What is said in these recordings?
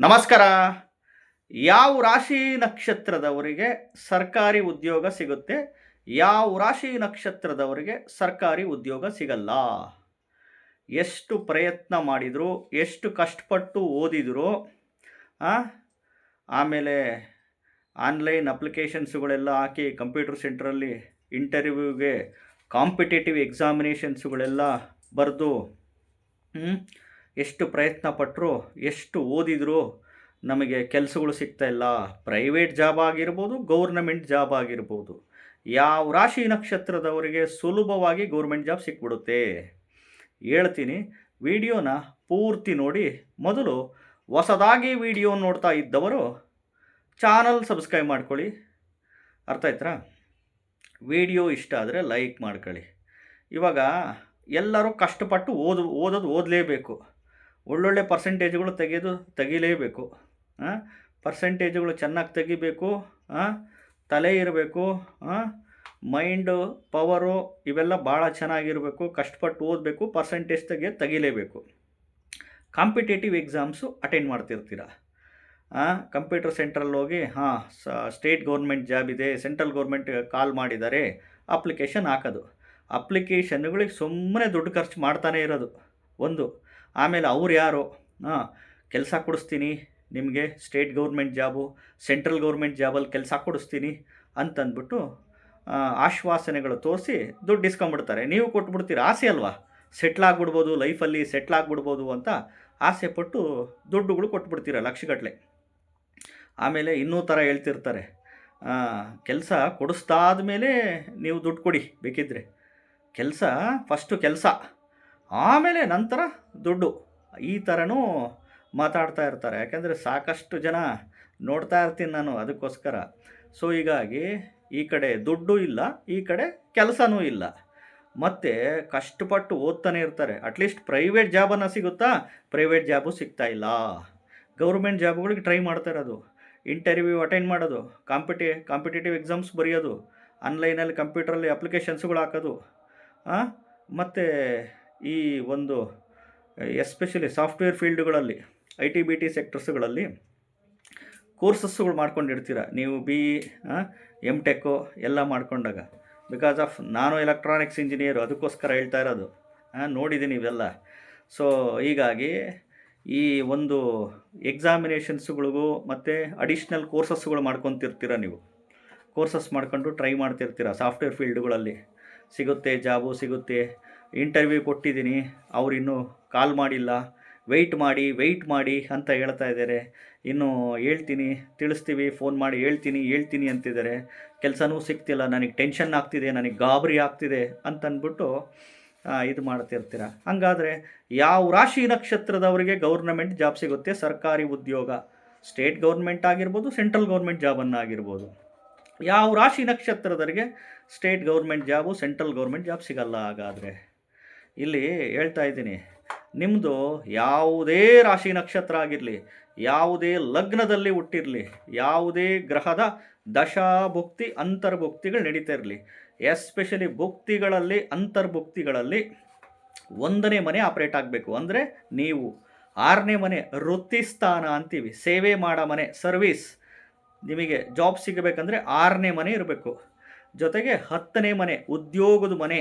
ನಮಸ್ಕಾರ ಯಾವ ರಾಶಿ ನಕ್ಷತ್ರದವರಿಗೆ ಸರ್ಕಾರಿ ಉದ್ಯೋಗ ಸಿಗುತ್ತೆ ಯಾವ ರಾಶಿ ನಕ್ಷತ್ರದವರಿಗೆ ಸರ್ಕಾರಿ ಉದ್ಯೋಗ ಸಿಗಲ್ಲ ಎಷ್ಟು ಪ್ರಯತ್ನ ಮಾಡಿದ್ರು, ಎಷ್ಟು ಕಷ್ಟಪಟ್ಟು ಓದಿದ್ರು? ಆಮೇಲೆ ಆನ್ಲೈನ್ ಅಪ್ಲಿಕೇಶನ್ಸುಗಳೆಲ್ಲ ಹಾಕಿ ಕಂಪ್ಯೂಟರ್ ಸೆಂಟ್ರಲ್ಲಿ ಇಂಟರ್ವ್ಯೂಗೆ ಕಾಂಪಿಟೇಟಿವ್ ಎಕ್ಸಾಮಿನೇಷನ್ಸುಗಳೆಲ್ಲ ಬರೆದು, ಹ್ಮ್? ಎಷ್ಟು ಪ್ರಯತ್ನ ಪಟ್ಟರು ಎಷ್ಟು ಓದಿದ್ರು ನಮಗೆ ಕೆಲಸಗಳು ಸಿಗ್ತಾ ಇಲ್ಲ. ಪ್ರೈವೇಟ್ ಜಾಬ್ ಆಗಿರ್ಬೋದು, ಗೌರ್ನಮೆಂಟ್ ಜಾಬ್ ಆಗಿರ್ಬೋದು. ಯಾವ ರಾಶಿ ನಕ್ಷತ್ರದವರಿಗೆ ಸುಲಭವಾಗಿ ಗೌರ್ಮೆಂಟ್ ಜಾಬ್ ಸಿಕ್ಬಿಡುತ್ತೆ? ಹೇಳ್ತೀನಿ, ವಿಡಿಯೋನ ಪೂರ್ತಿ ನೋಡಿ. ಮೊದಲು ಹೊಸದಾಗಿ ವಿಡಿಯೋ ನೋಡ್ತಾ ಇದ್ದವರು ಚಾನಲ್ ಸಬ್ಸ್ಕ್ರೈಬ್ ಮಾಡ್ಕೊಳ್ಳಿ. ಅರ್ಥ ಆಯ್ತಾ? ವಿಡಿಯೋ ಇಷ್ಟ ಆದರೆ ಲೈಕ್ ಮಾಡ್ಕೊಳ್ಳಿ. ಇವಾಗ ಎಲ್ಲರೂ ಕಷ್ಟಪಟ್ಟು ಓದು, ಓದೋದು ಓದಲೇಬೇಕು. ಒಳ್ಳೊಳ್ಳೆ ಪರ್ಸೆಂಟೇಜ್ಗಳು ತೆಗೆದು ತೆಗಿಲೇಬೇಕು. ಪರ್ಸೆಂಟೇಜ್ಗಳು ಚೆನ್ನಾಗಿ ತೆಗಿಬೇಕು? ತಲೆ ಇರಬೇಕು. ಮೈಂಡು ಪವರು ಇವೆಲ್ಲ ಭಾಳ ಚೆನ್ನಾಗಿರಬೇಕು. ಕಷ್ಟಪಟ್ಟು ಓದಬೇಕು ಪರ್ಸೆಂಟೇಜ್ ತೆಗೆ ತೆಗಿಲೇಬೇಕು. ಕಾಂಪಿಟೇಟಿವ್ ಎಕ್ಸಾಮ್ಸು ಅಟೆಂಡ್ ಮಾಡ್ತಿರ್ತೀರ? ಕಂಪ್ಯೂಟರ್ ಸೆಂಟ್ರಲ್ಲಿ ಹೋಗಿ, ಹಾಂ ಸ್ಟೇಟ್ ಗೌರ್ಮೆಂಟ್ ಜಾಬ್ ಇದೆ ಸೆಂಟ್ರಲ್ ಗೌರ್ಮೆಂಟ್ ಕಾಲ್ ಮಾಡಿದ್ದಾರೆ ಅಪ್ಲಿಕೇಶನ್ ಹಾಕೋದು. ಅಪ್ಲಿಕೇಶನ್ಗಳಿಗೆ ಸುಮ್ಮನೆ ದುಡ್ಡು ಖರ್ಚು ಮಾಡ್ತಾನೆ ಇರೋದು. ಒಂದು. ಆಮೇಲೆ ಅವ್ರು ಯಾರು? ಹಾಂ, ಕೆಲಸ ಕೊಡಿಸ್ತೀನಿ, ನಿಮಗೆ state government job, central government ಜಾಬಲ್ಲಿ ಕೆಲಸ ಕೊಡಿಸ್ತೀನಿ ಅಂತಂದ್ಬಿಟ್ಟು ಆಶ್ವಾಸನೆಗಳು ತೋರಿಸಿ ದುಡ್ಡು ಇಸ್ಕೊಂಬಿಡ್ತಾರೆ ನೀವು ಕೊಟ್ಬಿಡ್ತೀರ? ಆಸೆ ಅಲ್ವಾ? ಸೆಟ್ಲ್ ಆಗ್ಬಿಡ್ಬೋದು, ಲೈಫಲ್ಲಿ ಸೆಟ್ಲ್ ಆಗ್ಬಿಡ್ಬೋದು ಅಂತ ಆಸೆ ಪಟ್ಟು ದುಡ್ಡುಗಳು ಕೊಟ್ಬಿಡ್ತೀರ ಲಕ್ಷಗಟ್ಟಲೆ ಆಮೇಲೆ ಇನ್ನೂ ಥರ ಹೇಳ್ತಿರ್ತಾರೆ ಕೆಲಸ ಕೊಡಿಸ್ದಾದ ಮೇಲೆ ನೀವು ದುಡ್ಡು ಕೊಡಿ ಬೇಕಿದ್ದರೆ ಕೆಲಸ ಫಸ್ಟು ಕೆಲಸ. ಆಮೇಲೆ ನಂತರ ದುಡ್ಡು. ಈ ಥರನೂ ಮಾತಾಡ್ತಾ ಇರ್ತಾರೆ. ಯಾಕೆಂದರೆ ಸಾಕಷ್ಟು ಜನ ನೋಡ್ತಾ ಇರ್ತೀನಿ ನಾನು ಅದಕ್ಕೋಸ್ಕರ. ಸೊ ಹೀಗಾಗಿ ಈ ಕಡೆ ದುಡ್ಡು ಇಲ್ಲ, ಈ ಕಡೆ ಕೆಲಸನೂ ಇಲ್ಲ. ಮತ್ತು ಕಷ್ಟಪಟ್ಟು ಓದ್ತಾನೆ ಇರ್ತಾರೆ. ಅಟ್ಲೀಸ್ಟ್ ಪ್ರೈವೇಟ್ ಜಾಬನ್ನು ಸಿಗುತ್ತಾ? ಪ್ರೈವೇಟ್ ಜಾಬು ಸಿಗ್ತಾ ಇಲ್ಲ. ಗೌರ್ಮೆಂಟ್ ಜಾಬ್ಗಳಿಗೆ ಟ್ರೈ ಮಾಡ್ತಾ ಇರೋದು. ಇಂಟರ್ವ್ಯೂ ಅಟೆಂಡ್ ಮಾಡೋದು. ಕಾಂಪಿಟಿ ಕಾಂಪಿಟೇಟಿವ್ ಎಕ್ಸಾಮ್ಸ್ ಬರೆಯೋದು. ಆನ್ಲೈನಲ್ಲಿ ಕಂಪ್ಯೂಟ್ರಲ್ಲಿ ಅಪ್ಲಿಕೇಶನ್ಸ್ಗಳು ಹಾಕೋದು. ಮತ್ತು ಈ ಒಂದು ಎಸ್ಪೆಷಲಿ ಸಾಫ್ಟ್ವೇರ್ ಫೀಲ್ಡ್ಗಳಲ್ಲಿ ಐ ಟಿ ಬಿ ಟಿ ಸೆಕ್ಟರ್ಸ್ಗಳಲ್ಲಿ ಕೋರ್ಸಸ್ಗಳು ಮಾಡ್ಕೊಂಡಿರ್ತೀರ. ನೀವು ಬಿ ಎಂ ಟೆಕ್ಕು ಎಲ್ಲ ಮಾಡ್ಕೊಂಡಾಗ. ಬಿಕಾಸ್ ಆಫ್ ನಾನು ಎಲೆಕ್ಟ್ರಾನಿಕ್ಸ್ ಇಂಜಿನಿಯರು ಅದಕ್ಕೋಸ್ಕರ ಹೇಳ್ತಾ ಇರೋದು. ನೋಡಿದ್ದೀನಿ ಇವೆಲ್ಲ. ಸೊ ಹೀಗಾಗಿ ಈ ಒಂದು ಎಕ್ಸಾಮಿನೇಷನ್ಸ್ಗಳಿಗೂ ಮತ್ತು ಅಡಿಷ್ನಲ್ ಕೋರ್ಸಸ್ಗಳು ಮಾಡ್ಕೊತಿರ್ತೀರ ನೀವು. ಕೋರ್ಸಸ್ ಮಾಡ್ಕೊಂಡು ಟ್ರೈ ಮಾಡ್ತಿರ್ತೀರ ಸಾಫ್ಟ್ವೇರ್ ಫೀಲ್ಡ್ಗಳಲ್ಲಿ ಸಿಗುತ್ತೆ ಜಾಬು ಸಿಗುತ್ತೆ ಇಂಟರ್ವ್ಯೂ ಕೊಟ್ಟಿದ್ದೀನಿ, ಅವ್ರು ಇನ್ನೂ ಕಾಲ್ ಮಾಡಿಲ್ಲ. ವೆಯ್ಟ್ ಮಾಡಿ ವೆಯ್ಟ್ ಮಾಡಿ ಅಂತ ಹೇಳ್ತಾ ಇದ್ದಾರೆ. ಇನ್ನು ಹೇಳ್ತೀನಿ, ತಿಳಿಸ್ತೀವಿ ಫೋನ್ ಮಾಡಿ ಹೇಳ್ತೀನಿ ಹೇಳ್ತೀನಿ ಅಂತಿದ್ದಾರೆ. ಕೆಲಸನೂ ಸಿಗ್ತಿಲ್ಲ, ನನಗೆ ಟೆನ್ಷನ್ ಆಗ್ತಿದೆ, ನನಗೆ ಗಾಬರಿ ಆಗ್ತಿದೆ ಅಂತಂದ್ಬಿಟ್ಟು ಇದು ಮಾಡ್ತಿರ್ತೀರ. ಹಂಗಾದರೆ ಯಾವ ರಾಶಿ ನಕ್ಷತ್ರದವರಿಗೆ ಗೌರ್ನಮೆಂಟ್ ಜಾಬ್ ಸಿಗುತ್ತೆ? ಸರ್ಕಾರಿ ಉದ್ಯೋಗ. ಸ್ಟೇಟ್ ಗೌರ್ಮೆಂಟ್ ಆಗಿರ್ಬೋದು, ಸೆಂಟ್ರಲ್ ಗೌರ್ಮೆಂಟ್ ಜಾಬನ್ನು ಆಗಿರ್ಬೋದು. ಯಾವ ರಾಶಿ ನಕ್ಷತ್ರದವರಿಗೆ state government job, central government job ಸಿಗಲ್ಲ ಹಾಗಾದರೆ? ಇಲ್ಲಿ ಹೇಳ್ತಾ ಇದ್ದೀನಿ ನಿಮ್ಮದು ಯಾವುದೇ ರಾಶಿ ನಕ್ಷತ್ರ ಆಗಿರಲಿ, ಯಾವುದೇ ಲಗ್ನದಲ್ಲಿ ಹುಟ್ಟಿರಲಿ, ಯಾವುದೇ ಗ್ರಹದ ದಶಾಭುಕ್ತಿ ಅಂತರ್ಭುಕ್ತಿಗಳು ನಡೀತಾ ಇರಲಿ, ಎಸ್ಪೆಷಲಿ ಭುಕ್ತಿಗಳಲ್ಲಿ ಅಂತರ್ಭುಕ್ತಿಗಳಲ್ಲಿ ಒಂದನೇ ಮನೆ ಆಪ್ರೇಟ್ ಆಗಬೇಕು. ಅಂದರೆ ನೀವು ಆರನೇ ಮನೆ ವೃತ್ತಿಸ್ಥಾನ ಅಂತೀವಿ, ಸೇವೆ ಮಾಡೋ ಮನೆ, ಸರ್ವಿಸ್, ನಿಮಗೆ ಜಾಬ್ ಸಿಗಬೇಕಂದ್ರೆ ಆರನೇ ಮನೆ ಇರಬೇಕು. ಜೊತೆಗೆ ಹತ್ತನೇ ಮನೆ ಉದ್ಯೋಗದ ಮನೆ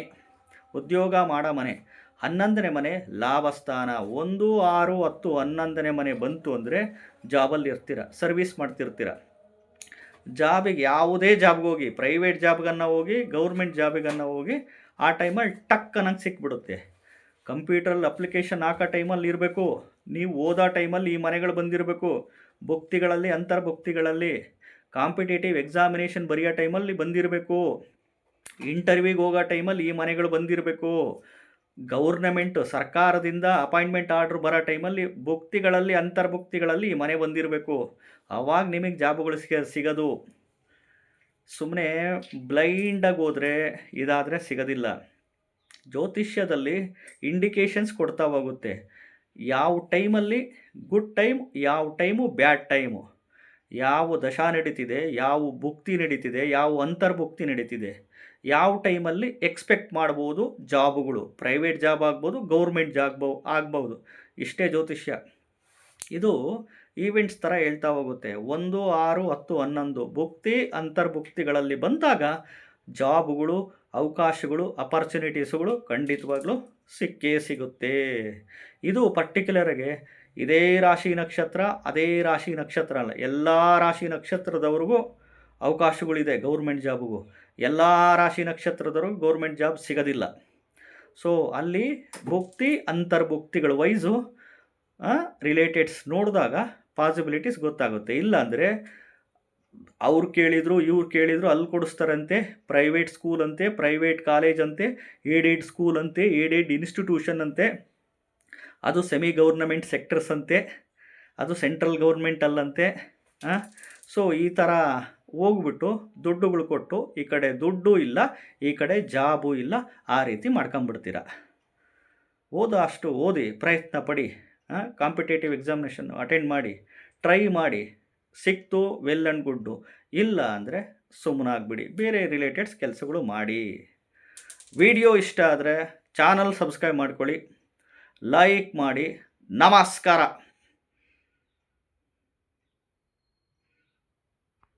ಉದ್ಯೋಗ ಮಾಡ ಮನೆ. ಹನ್ನೊಂದನೇ ಮನೆ ಲಾಭಸ್ಥಾನ. ಒಂದು, ಆರು, ಹತ್ತು, ಹನ್ನೊಂದನೇ ಮನೆ ಬಂತು ಅಂದರೆ ಜಾಬಲ್ಲಿ ಇರ್ತೀರ, ಸರ್ವಿಸ್ ಮಾಡ್ತಿರ್ತೀರ. ಜಾಬಿಗೆ ಯಾವುದೇ ಜಾಬ್ಗೆ ಹೋಗಿ ಪ್ರೈವೇಟ್ ಜಾಬ್ಗನ್ನು ಹೋಗಿ ಗೌರ್ಮೆಂಟ್ ಜಾಬಿಗನ್ನು ಹೋಗಿ, ಆ ಟೈಮಲ್ಲಿ ಟಕ್ ಅನ್ನಂಗೆ ಸಿಕ್ಬಿಡುತ್ತೆ. ಕಂಪ್ಯೂಟ್ರಲ್ಲಿ ಅಪ್ಲಿಕೇಶನ್ ಹಾಕೋ ಟೈಮಲ್ಲಿ ಇರಬೇಕು. ನೀವು ಓದೋ ಟೈಮಲ್ಲಿ ಈ ಮನೆಗಳು ಬಂದಿರಬೇಕು. ಭುಕ್ತಿಗಳಲ್ಲಿ, ಅಂತರ್ಭುಕ್ತಿಗಳಲ್ಲಿ, ಕಾಂಪಿಟೇಟಿವ್ ಎಕ್ಸಾಮಿನೇಷನ್ ಬರೆಯೋ ಟೈಮಲ್ಲಿ ಬಂದಿರಬೇಕು. ಇಂಟರ್ವ್ಯೂಗೆ ಹೋಗೋ ಟೈಮಲ್ಲಿ ಈ ಮನೆಗಳು ಬಂದಿರಬೇಕು. ಗೌರ್ನಮೆಂಟ್ ಸರ್ಕಾರದಿಂದ ಅಪಾಯಿಂಟ್ಮೆಂಟ್ ಆರ್ಡ್ರ್ ಬರೋ ಟೈಮಲ್ಲಿ ಭುಕ್ತಿಗಳಲ್ಲಿ, ಅಂತರ್ಭುಕ್ತಿಗಳಲ್ಲಿ ಈ ಮನೆ ಬಂದಿರಬೇಕು. ಆವಾಗ ನಿಮಗೆ ಜಾಬುಗಳು ಸಿಗ, ಸಿಗೋದು. ಸುಮ್ಮನೆ ಬ್ಲೈಂಡಾಗಿ ಹೋದರೆ ಇದಾದರೆ ಸಿಗೋದಿಲ್ಲ. ಜ್ಯೋತಿಷ್ಯದಲ್ಲಿ ಇಂಡಿಕೇಶನ್ಸ್ ಕೊಡ್ತಾ ಹೋಗುತ್ತೆ ಯಾವ ಟೈಮಲ್ಲಿ ಗುಡ್ ಟೈಮ್ ಯಾವ ಟೈಮು ಬ್ಯಾಡ್ ಟೈಮು ಯಾವ ದಶಾ ನಡೀತಿದೆ, ಯಾವ ಭುಕ್ತಿ ನಡೀತಿದೆ, ಯಾವ ಅಂತರ್ಭುಕ್ತಿ ನಡೀತಿದೆ. ಯಾವ ಟೈಮಲ್ಲಿ ಎಕ್ಸ್ಪೆಕ್ಟ್ ಮಾಡ್ಬೋದು ಜಾಬುಗಳು, ಪ್ರೈವೇಟ್ ಜಾಬ್ ಆಗ್ಬೋದು, ಗೌರ್ಮೆಂಟ್ ಜಾಬ್ ಆಗ್ಬೋದು. ಇಷ್ಟೇ ಜ್ಯೋತಿಷ್ಯ. ಇದು ಈವೆಂಟ್ಸ್ ಥರ ಹೇಳ್ತಾ ಹೋಗುತ್ತೆ. ಒಂದು, ಆರು, ಹತ್ತು, ಹನ್ನೊಂದು. ಭುಕ್ತಿ, ಅಂತರ್ಭುಕ್ತಿಗಳಲ್ಲಿ ಬಂದಾಗ ಜಾಬ್ಗಳು, ಅವಕಾಶಗಳು, ಅಪರ್ಚುನಿಟೀಸ್ಗಳು ಖಂಡಿತವಾಗ್ಲೂ ಸಿಕ್ಕೇ ಸಿಗುತ್ತೆ. ಇದು ಪರ್ಟಿಕ್ಯುಲರ್ಗೆ ಇದೇ ರಾಶಿ ನಕ್ಷತ್ರ, ಅದೇ ರಾಶಿ ನಕ್ಷತ್ರ ಅಲ್ಲ, ಎಲ್ಲ ರಾಶಿ ನಕ್ಷತ್ರದವ್ರಿಗೂ ಅವಕಾಶಗಳಿದೆ ಗೌರ್ಮೆಂಟ್ ಜಾಬ್ಗೂ. ಎಲ್ಲ ರಾಶಿ ನಕ್ಷತ್ರದವರು ಗೌರ್ಮೆಂಟ್ ಜಾಬ್ ಸಿಗೋದಿಲ್ಲ. ಸೊ ಅಲ್ಲಿ ಭುಕ್ತಿ, ಅಂತರ್ಭುಕ್ತಿಗಳ, ವೈಸು ರಿಲೇಟೆಡ್ಸ್ ನೋಡಿದಾಗ ಪಾಸಿಬಿಲಿಟೀಸ್ ಗೊತ್ತಾಗುತ್ತೆ. ಇಲ್ಲಾಂದರೆ ಅವ್ರು ಕೇಳಿದರು, ಇವ್ರು ಕೇಳಿದರು ಅಲ್ಲಿ ಕೊಡಿಸ್ತಾರಂತೆ ಪ್ರೈವೇಟ್ ಸ್ಕೂಲ್ ಅಂತೆ ಪ್ರೈವೇಟ್ ಕಾಲೇಜ್ ಅಂತೆ ಏಡೆಡ್ ಸ್ಕೂಲ್ ಅಂತೆ ಏಡೆಡ್ ಇನ್ಸ್ಟಿಟ್ಯೂಷನ್ ಅಂತೆ. ಅದು ಸೆಮಿ ಗೌರ್ನಮೆಂಟ್ ಸೆಕ್ಟರ್ಸ್ ಅಂತೆ, ಅದು ಸೆಂಟ್ರಲ್ ಗೌರ್ಮೆಂಟ್ ಅಲ್ಲಂತೆ ಸೊ ಈ ಥರ ಹೋಗ್ಬಿಟ್ಟು ದುಡ್ಡುಗಳು ಕೊಟ್ಟು ಈ ಕಡೆ ದುಡ್ಡು ಇಲ್ಲ, ಈ ಕಡೆ ಜಾಬು ಇಲ್ಲ, ಆ ರೀತಿ ಮಾಡ್ಕೊಂಬಿಡ್ತೀರ? ಓದು ಅಷ್ಟು ಓದಿ ಪ್ರಯತ್ನ ಪಡಿ ಕಾಂಪಿಟೇಟಿವ್ ಎಕ್ಸಾಮಿನೇಷನ್ ಅಟೆಂಡ್ ಮಾಡಿ ಟ್ರೈ ಮಾಡಿ, ಸಿಕ್ತು ವೆಲ್ ಆ್ಯಂಡ್ ಗುಡ್ಡು ಇಲ್ಲ ಅಂದರೆ ಸುಮ್ಮನಾಗ್ಬಿಡಿ ಬೇರೆ ರಿಲೇಟೆಡ್ಸ್ ಕೆಲಸಗಳು ಮಾಡಿ. ವಿಡಿಯೋ ಇಷ್ಟ ಆದರೆ ಚಾನಲ್ ಸಬ್ಸ್ಕ್ರೈಬ್ ಮಾಡ್ಕೊಳ್ಳಿ ಲೈಕ್ ಮಾಡಿ, ನಮಸ್ಕಾರ!